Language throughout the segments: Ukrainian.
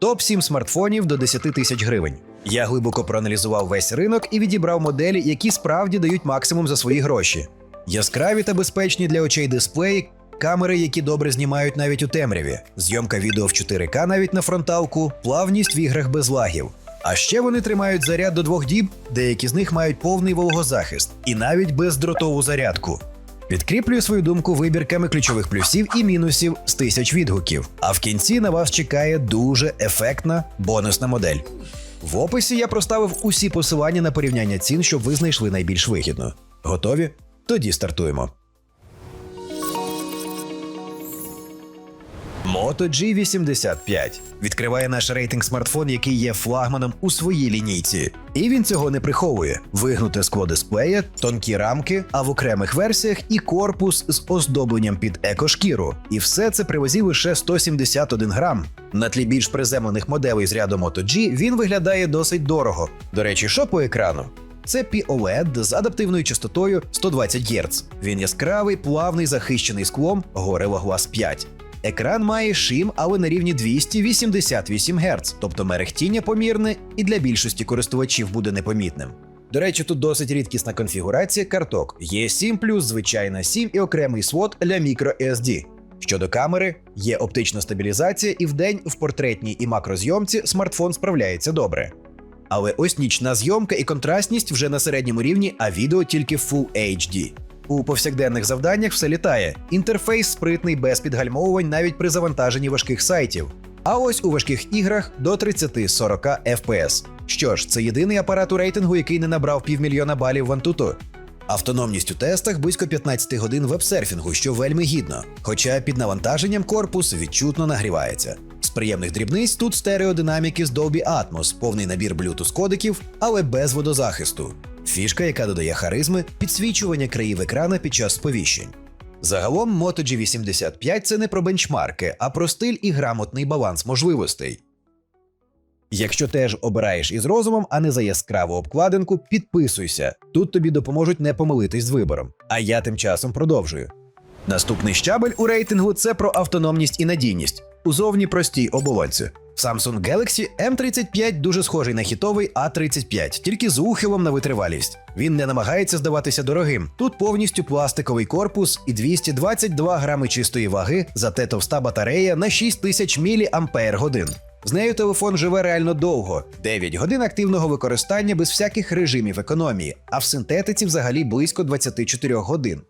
Топ 7 смартфонів до 10 тисяч гривень. Я глибоко проаналізував весь ринок і відібрав моделі, які справді дають максимум за свої гроші. Яскраві та безпечні для очей дисплеї, камери, які добре знімають навіть у темряві, зйомка відео в 4К навіть на фронталку, плавність в іграх без лагів. А ще вони тримають заряд до двох діб, деякі з них мають повний вологозахист і навіть бездротову зарядку. Підкріплюю свою думку вибірками ключових плюсів і мінусів з тисяч відгуків. А в кінці на вас чекає дуже ефектна бонусна модель. В описі я проставив усі посилання на порівняння цін, щоб ви знайшли найбільш вигідно. Готові? Тоді стартуємо. Moto G85 відкриває наш рейтинг смартфон, який є флагманом у своїй лінійці. І він цього не приховує: вигнуте скло дисплея, тонкі рамки, а в окремих версіях і корпус з оздобленням під екошкіру. І все це при вазі лише 171 грам. На тлі більш приземлених моделей з ряду Moto G він виглядає досить дорого. До речі, що по екрану? Це POLED з адаптивною частотою 120 Гц. Він яскравий, плавний, захищений склом Gorilla Glass 5. Екран має шим, але на рівні 288 Гц, тобто мерехтіння помірне і для більшості користувачів буде непомітним. До речі, тут досить рідкісна конфігурація карток. Є 7 звичайна 7 і окремий слот для microSD. Щодо камери, є оптична стабілізація, і вдень в портретній і макрозйомці смартфон справляється добре. Але ось нічна зйомка і контрастність вже на середньому рівні, а відео тільки Full HD. У повсякденних завданнях все літає. Інтерфейс спритний без підгальмовувань навіть при завантаженні важких сайтів. А ось у важких іграх до 30-40 FPS. Що ж, це єдиний апарат у рейтингу, який не набрав півмільйона балів в Antutu. Автономність у тестах близько 15 годин вебсерфінгу, що вельми гідно. Хоча під навантаженням корпус відчутно нагрівається. З приємних дрібниць тут стереодинаміки з Dolby Atmos, повний набір Bluetooth кодиків, але без водозахисту. Фішка, яка додає харизми, підсвічування країв екрана під час сповіщень. Загалом Moto G85 це не про бенчмарки, а про стиль і грамотний баланс можливостей. Якщо теж обираєш із розумом, а не за яскраву обкладинку, підписуйся. Тут тобі допоможуть не помилитись з вибором. А я тим часом продовжую. Наступний щабель у рейтингу це про автономність і надійність у зовні простій оболонці. Samsung Galaxy M35 дуже схожий на хітовий A35, тільки з ухилом на витривалість. Він не намагається здаватися дорогим. Тут повністю пластиковий корпус і 222 грами чистої ваги, зате товста батарея на 6000 мАч. З нею телефон живе реально довго 9 годин активного використання без всяких режимів економії, а в синтетиці взагалі близько 24 годин.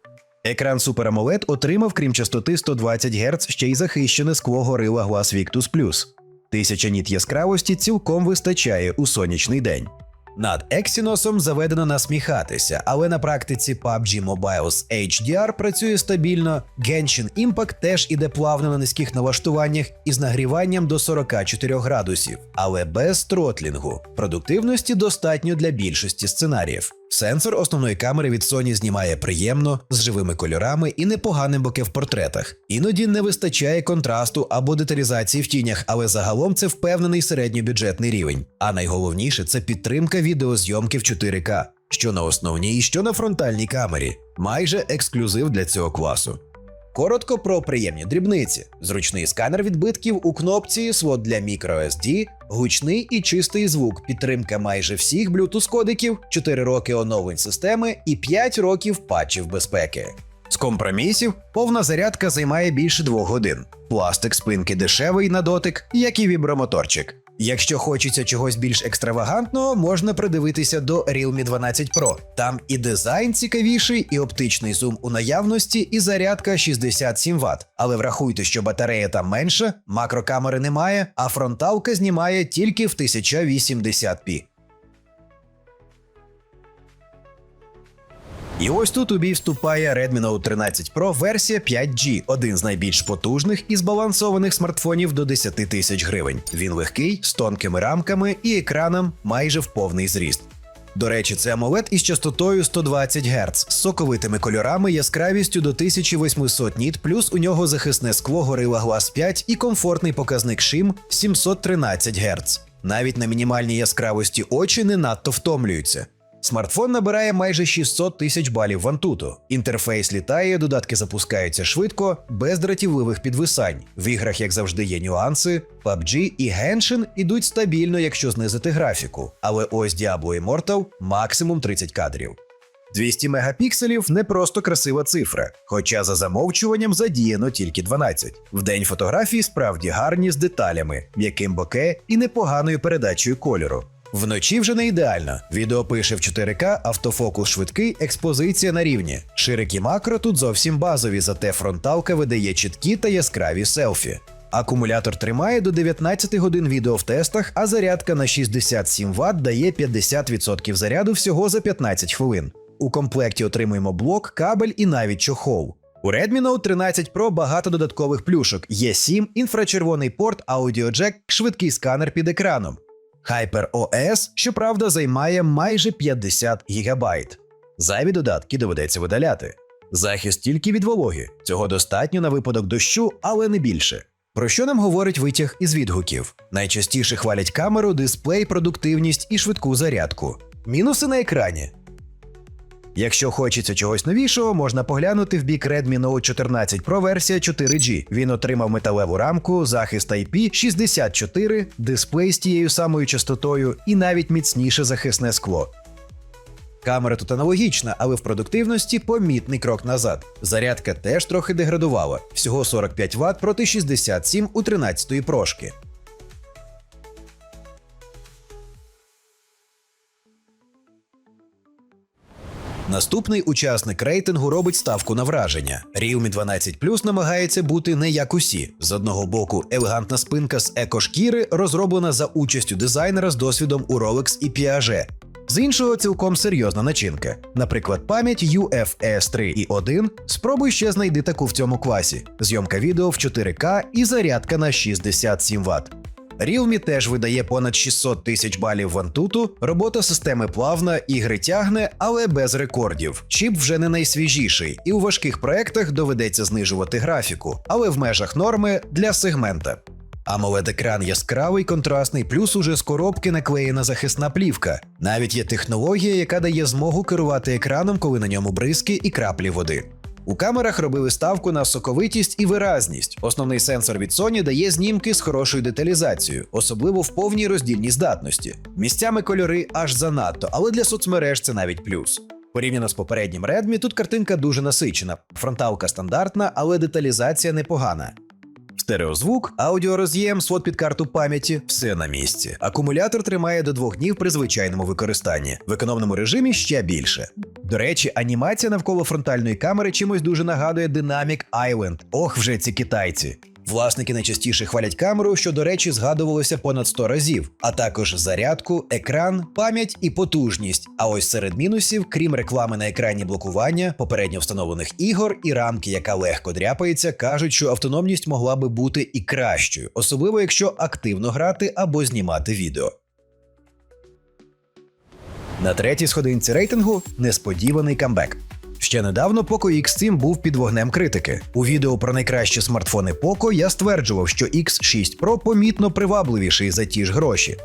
Екран Super AMOLED отримав, крім частоти 120 Гц, ще й захищене скло Gorilla Glass Victus Plus. Тисяча ніт яскравості цілком вистачає у сонячний день. Над Exynos заведено насміхатися, але на практиці PUBG Mobile з HDR працює стабільно. Genshin Impact теж іде плавно на низьких налаштуваннях із нагріванням до 44 градусів, але без тротлінгу. Продуктивності достатньо для більшості сценаріїв. Сенсор основної камери від Sony знімає приємно, з живими кольорами і непоганим боке в портретах. Іноді не вистачає контрасту або деталізації в тінях, але загалом це впевнений середньобюджетний рівень. А найголовніше це підтримка відеозйомки в 4К, що на основній, що на фронтальній камері. Майже ексклюзив для цього класу. Коротко про приємні дрібниці: зручний сканер відбитків у кнопці, слот для microSD, гучний і чистий звук, підтримка майже всіх Bluetooth кодиків, 4 роки оновлень системи і 5 років патчів безпеки. З компромісів повна зарядка займає більше 2 годин. Пластик спинки дешевий на дотик, як і вібромоторчик. Якщо хочеться чогось більш екстравагантного, можна придивитися до Realme 12 Pro. Там і дизайн цікавіший, і оптичний зум у наявності, і зарядка 67 Вт. Але врахуйте, що батарея там менша, макрокамери немає, а фронталка знімає тільки в 1080p. І ось тут у бій вступає Redmi Note 13 Pro версія 5G, один з найбільш потужних і збалансованих смартфонів до 10 тисяч гривень. Він легкий, з тонкими рамками і екраном майже в повний зріст. До речі, це AMOLED із частотою 120 Гц, з соковитими кольорами, яскравістю до 1800 ніт, плюс у нього захисне скло Gorilla Glass 5 і комфортний показник шим 713 Гц. Навіть на мінімальній яскравості очі не надто втомлюються. Смартфон набирає майже 600 тисяч балів в Antutu. Інтерфейс літає, додатки запускаються швидко, без дратівливих підвисань. В іграх, як завжди, є нюанси. PUBG і Genshin ідуть стабільно, якщо знизити графіку. Але ось Diablo Immortal – максимум 30 кадрів. 200 мегапікселів не просто красива цифра, хоча за замовчуванням задіяно тільки 12. Вдень фотографії справді гарні з деталями, м'яким боке і непоганою передачею кольору. Вночі вже не ідеально. Відео пише в 4К, автофокус швидкий, експозиція на рівні. Ширики макро тут зовсім базові, зате фронталка видає чіткі та яскраві селфі. Акумулятор тримає до 19 годин відео в тестах, а зарядка на 67 Вт дає 50% заряду всього за 15 хвилин. У комплекті отримуємо блок, кабель і навіть чохол. У Redmi Note 13 Pro багато додаткових плюшок. Є 7, інфрачервоний порт, аудіоджек, швидкий сканер під екраном. HyperOS, щоправда, займає майже 50 ГБ. Зайві додатки доведеться видаляти. Захист тільки від вологи. Цього достатньо на випадок дощу, але не більше. Про що нам говорить витяг із відгуків? Найчастіше хвалять камеру, дисплей, продуктивність і швидку зарядку. Мінуси на екрані. Якщо хочеться чогось новішого, можна поглянути в бік Redmi Note 14 Pro версія 4G. Він отримав металеву рамку, захист IP64, дисплей з тією самою частотою і навіть міцніше захисне скло. Камера тут аналогічна, але в продуктивності помітний крок назад. Зарядка теж трохи деградувала, всього 45 Вт проти 67 у 13-ї прошки. Наступний учасник рейтингу робить ставку на враження. Realme 12 Plus намагається бути не як усі. З одного боку, елегантна спинка з екошкіри розроблена за участю дизайнера з досвідом у Rolex і Piaget. З іншого цілком серйозна начинка. Наприклад, пам'ять UFS 3 і 1. Спробуй ще знайди таку в цьому класі. Зйомка відео в 4К і зарядка на 67 Вт. Realme теж видає понад 600 тисяч балів в Antutu, робота системи плавна, ігри тягне, але без рекордів. Чіп вже не найсвіжіший, і у важких проектах доведеться знижувати графіку, але в межах норми для сегмента. amoled екран яскравий, контрастний, плюс уже з коробки наклеєна захисна плівка. Навіть є технологія, яка дає змогу керувати екраном, коли на ньому бризки і краплі води. У камерах робили ставку на соковитість і виразність. Основний сенсор від Sony дає знімки з хорошою деталізацією, особливо в повній роздільній здатності. Місцями кольори аж занадто, але для соцмереж це навіть плюс. Порівняно з попереднім Redmi, тут картинка дуже насичена, фронталка стандартна, але деталізація непогана. Стереозвук, аудіороз'єм, слот під карту пам'яті все на місці. Акумулятор тримає до двох днів при звичайному використанні, в економному режимі ще більше. До речі, анімація навколо фронтальної камери чимось дуже нагадує Dynamic Island. Ох, вже ці китайці. Власники найчастіше хвалять камеру, що, до речі, згадувалося понад 100 разів, а також зарядку, екран, пам'ять і потужність. А ось серед мінусів, крім реклами на екрані блокування, попередньо встановлених ігор і рамки, яка легко дряпається, кажуть, що автономність могла би бути і кращою, особливо якщо активно грати або знімати відео. На третій сходинці рейтингу несподіваний камбек. Ще недавно Poco X7 був під вогнем критики. У відео про найкращі смартфони Poco я стверджував, що X6 Pro помітно привабливіший за ті ж гроші.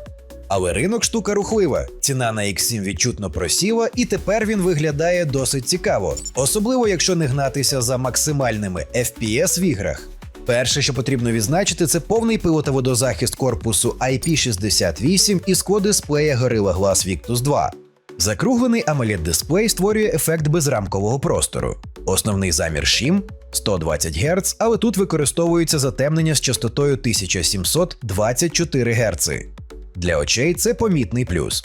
Але ринок штука рухлива. Ціна на X7 відчутно просіла, і тепер він виглядає досить цікаво, особливо якщо не гнатися за максимальними FPS в іграх. Перше, що потрібно відзначити, це повний пилотоводозахист корпусу IP68 і скло-дисплея Gorilla Glass Victus 2. Закруглений amoled дисплей створює ефект безрамкового простору. Основний замір шім 120 Гц, але тут використовується затемнення з частотою 1724 Гц. Для очей це помітний плюс.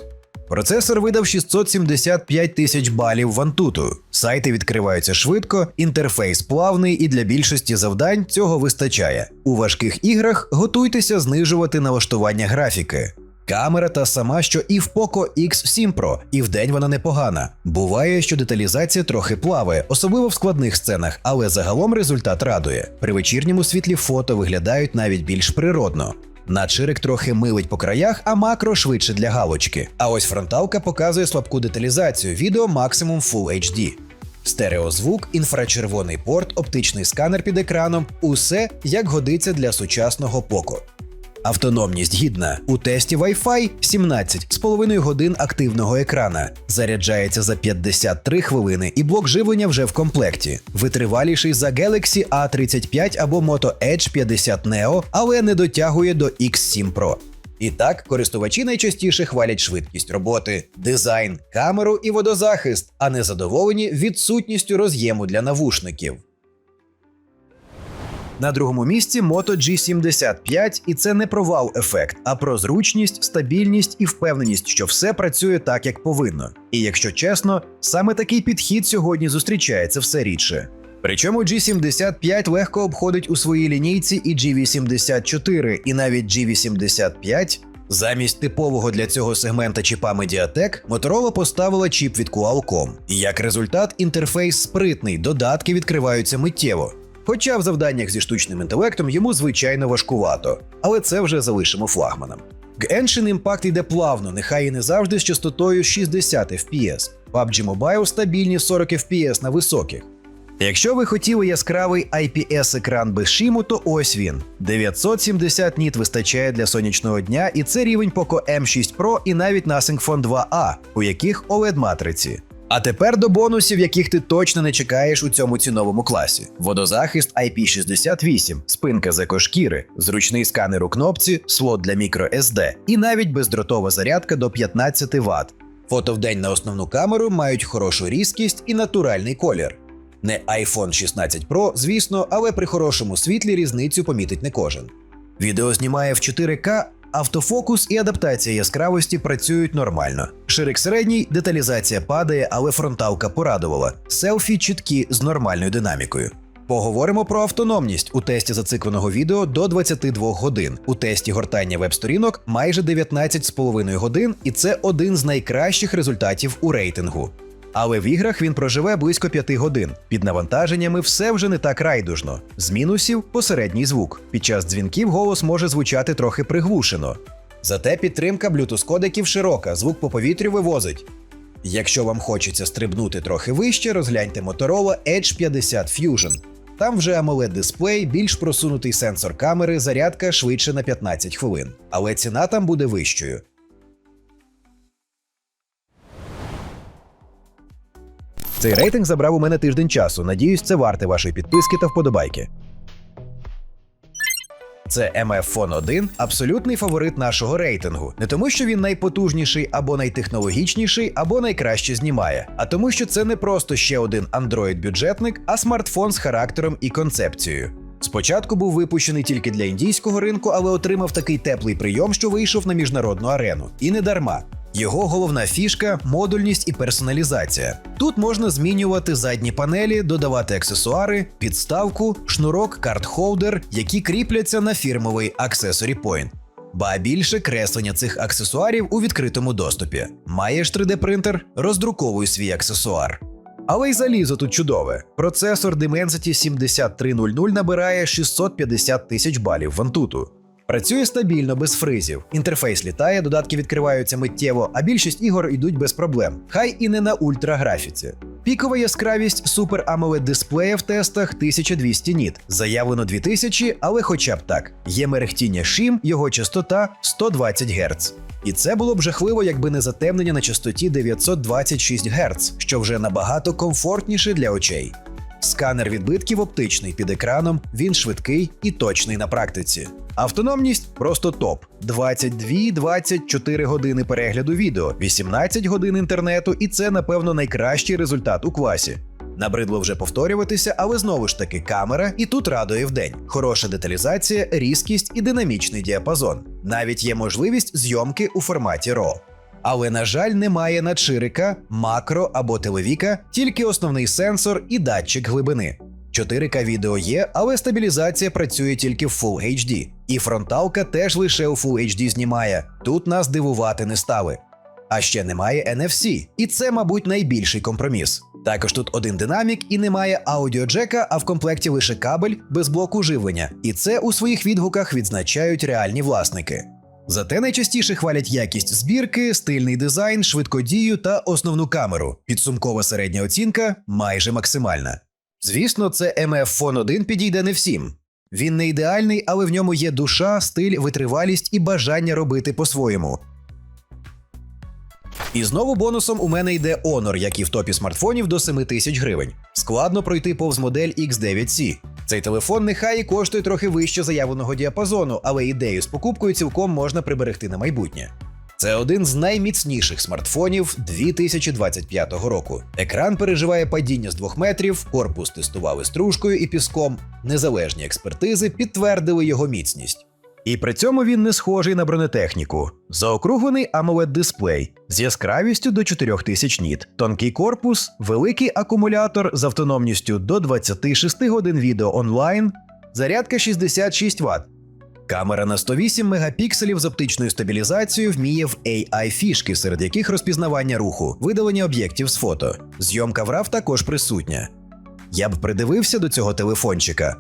Процесор видав 675 тисяч балів в Antutu. Сайти відкриваються швидко, інтерфейс плавний і для більшості завдань цього вистачає. У важких іграх готуйтеся знижувати налаштування графіки. Камера та сама, що і в Poco X7 Pro, і вдень вона непогана. Буває, що деталізація трохи плаває, особливо в складних сценах, але загалом результат радує. При вечірньому світлі фото виглядають навіть більш природно. Начирик трохи милить по краях, а макро швидше для галочки. А ось фронталка показує слабку деталізацію відео максимум Full HD. Стереозвук, інфрачервоний порт, оптичний сканер під екраном усе як годиться для сучасного Poco. Автономність гідна. У тесті Wi-Fi 17,5 годин активного екрана. Заряджається за 53 хвилини, і блок живлення вже в комплекті. Витриваліший за Galaxy A35 або Moto Edge 50 Neo, але не дотягує до X7 Pro. І так, користувачі найчастіше хвалять швидкість роботи, дизайн, камеру і водозахист, а не задоволені відсутністю роз'єму для навушників. На другому місці Moto G75, і це не провал ефект, а про зручність, стабільність і впевненість, що все працює так, як повинно. І якщо чесно, саме такий підхід сьогодні зустрічається все рідше. Причому G75 легко обходить у своїй лінійці і G84, і навіть G85 Замість типового для цього сегмента чіпа Mediatek, Motorola поставила чіп від Qualcomm. Як результат, інтерфейс спритний, додатки відкриваються миттєво. Хоча в завданнях зі штучним інтелектом йому звичайно важкувато, але це вже залишимо флагманом. Genshin Impact йде плавно, нехай і не завжди з частотою 60 FPS. PUBG Mobile стабільні 40 FPS на високих. Якщо ви хотіли яскравий IPS-екран без шиму, то ось він. 970 ніт вистачає для сонячного дня, і це рівень Poco M6 Pro і навіть Nothing Phone 2A, у яких OLED-матриці. А тепер до бонусів, яких ти точно не чекаєш у цьому ціновому класі: водозахист IP68, спинка з екошкіри, зручний сканер у кнопці, слот для microSD і навіть бездротова зарядка до 15 Вт. Фото в день на основну камеру мають хорошу різкість і натуральний колір. Не iPhone 16 Pro, звісно, але при хорошому світлі різницю помітить не кожен. Відео знімає в 4К, автофокус і адаптація яскравості працюють нормально. Ширик середній, деталізація падає, але фронталка порадувала. Селфі чіткі з нормальною динамікою. Поговоримо про автономність у тесті зацикленого відео до 22 годин. У тесті гортання веб-сторінок майже 19,5 годин, і це один з найкращих результатів у рейтингу. Але в іграх він проживе близько 5 годин. Під навантаженнями все вже не так райдужно. З мінусів посередній звук. Під час дзвінків голос може звучати трохи приглушено. Зате підтримка Bluetooth кодеків широка, звук по повітрю вивозить. Якщо вам хочеться стрибнути трохи вище, розгляньте Motorola Edge 50 Fusion. Там вже amoled дисплей, більш просунутий сенсор камери, зарядка швидше на 15 хвилин. Але ціна там буде вищою. Цей рейтинг забрав у мене тиждень часу. Надіюсь, це варте вашої підписки та вподобайки. Це MF Phone 1 абсолютний фаворит нашого рейтингу. Не тому, що він найпотужніший або найтехнологічніший, або найкраще знімає, а тому, що це не просто ще один Android-бюджетник, а смартфон з характером і концепцією. Спочатку був випущений тільки для індійського ринку, але отримав такий теплий прийом, що вийшов на міжнародну арену. І не дарма. Його головна фішка модульність і персоналізація. Тут можна змінювати задні панелі, додавати аксесуари, підставку, шнурок, карт-холдер, які кріпляться на фірмовий Accessory Point. Ба більше креслення цих аксесуарів у відкритому доступі. Маєш 3D-принтер, роздруковуй свій аксесуар. Але й залізо тут чудове. Процесор Dimensity 7300 набирає 650 тисяч балів вантуту. Працює стабільно, без фризів. Інтерфейс літає, додатки відкриваються миттєво, а більшість ігор йдуть без проблем. Хай і не на ультраграфіці. Пікова яскравість Super AMOLED дисплея в тестах 1200 ніт. Заявлено 2000, але хоча б так. Є мерехтіння шим, його частота 120 Гц. І це було б жахливо, якби не затемнення на частоті 926 Гц, що вже набагато комфортніше для очей. Сканер відбитків оптичний під екраном, він швидкий і точний на практиці. Автономність просто топ: 22-24 години перегляду відео, 18 годин інтернету, і це, напевно, найкращий результат у класі. Набридло вже повторюватися, але знову ж таки камера і тут радує вдень. Хороша деталізація, різкість і динамічний діапазон. Навіть є можливість зйомки у форматі RAW. Але, на жаль, немає надширика, макро або телевіка, тільки основний сенсор і датчик глибини. 4К відео є, але стабілізація працює тільки в Full HD. І фронталка теж лише у Full HD знімає. Тут нас дивувати не стали. А ще немає NFC, і це, мабуть, найбільший компроміс. Також тут один динамік і немає аудіоджека, а в комплекті лише кабель без блоку живлення. І це у своїх відгуках відзначають реальні власники. Зате найчастіше хвалять якість збірки, стильний дизайн, швидкодію та основну камеру. Підсумкова середня оцінка майже максимальна. Звісно, це MF Phone 1 підійде не всім. Він не ідеальний, але в ньому є душа, стиль, витривалість і бажання робити по-своєму. І знову бонусом у мене йде Honor, який в топі смартфонів до 7 тисяч гривень. Складно пройти повз модель X9C. Цей телефон нехай і коштує трохи вище заявленого діапазону, але ідею з покупкою цілком можна приберегти на майбутнє. Це один з найміцніших смартфонів 2025 року. Екран переживає падіння з 2 метрів, корпус тестували стружкою і піском. Незалежні експертизи підтвердили його міцність. І при цьому він не схожий на бронетехніку. Заокруглений amoled дисплей з яскравістю до 4000 ніт, тонкий корпус, великий акумулятор з автономністю до 26 годин відео онлайн, зарядка 66 Вт. Камера на 108 мегапікселів з оптичною стабілізацією вміє в AI фішки, серед яких розпізнавання руху, видалення об'єктів з фото. Зйомка в RAW також присутня. Я б придивився до цього телефончика,